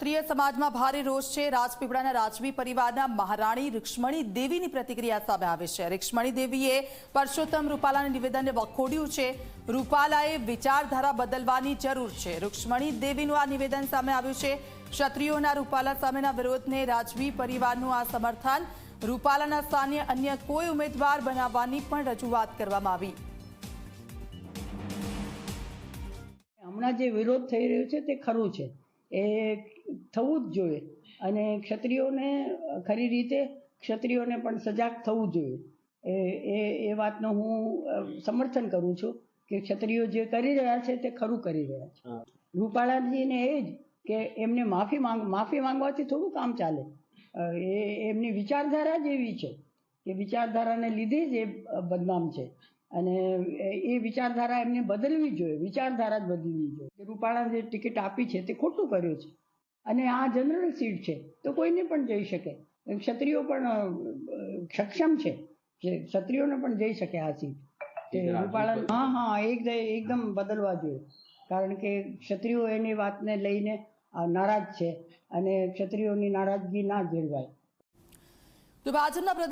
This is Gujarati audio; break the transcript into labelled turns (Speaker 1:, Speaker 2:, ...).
Speaker 1: ક્ષત્રિય સમાજમાં ભારે રોષ છે. રાજપીપળાના રાજવી પરિવારના મહારાણી રૂક્ષ્મણી દેવીની પ્રતિક્રિયા સામે આવે છે. રૂક્ષ્મણી દેવીએ પરસોત્તમ રૂપાલાના નિવેદનને વખોડ્યું છે. રૂપાલાએ વિચારધારા બદલવાની જરૂર છે. રૂક્ષ્મણી દેવીનું આ નિવેદન સામે આવ્યું છે. ક્ષત્રિયોના રૂપાલા સામેના વિરોધને રાજવી પરિવારનું આ સમર્થન. રૂપાલાના સ્થાને અન્ય કોઈ ઉમેદવાર બનાવવાની પણ રજૂઆત કરવામાં આવી.
Speaker 2: હમણાં જે વિરોધ થઈ રહ્યો છે તે ખરું છે. એ થવું જ જોઈએ. અને ક્ષત્રિયોને ખરી રીતે ક્ષત્રિયોને પણ સજાગ થવું જોઈએ. એ એ એ વાતનો હું સમર્થન કરું છું કે ક્ષત્રિયો જે કરી રહ્યા છે તે ખરું કરી રહ્યા છે. રૂપાળાજીને એ જ કે એમને માફી માંગ માફી માંગવાથી થોડું કામ ચાલે. એ એમની વિચારધારા જ એવી છે કે વિચારધારાને લીધે જ એ બદનામ છે. અને એ- વિચારધારા એમને બદલવી જોઈએ વિચારધારા જ બદલવી જોઈએ. કે રૂપાળા જે ટિકિટ આપી છે તે ખોટું કર્યું છે. અને આ જનરલ સીટ છે તો કોઈને પણ જઈ શકે. ક્ષત્રિયો પણ સક્ષમ છે ક્ષત્રિયોને પણ જઈ શકે આ સીટ. તે રૂપાળા હા હા એકદમ એકદમ બદલવા જોઈએ. કારણ કે ક્ષત્રિયો એની વાતને લઈને નારાજ છે અને ક્ષત્રિયોની નારાજગી ના ઝેલવાય
Speaker 1: તો ભાજપના પ્રદેશ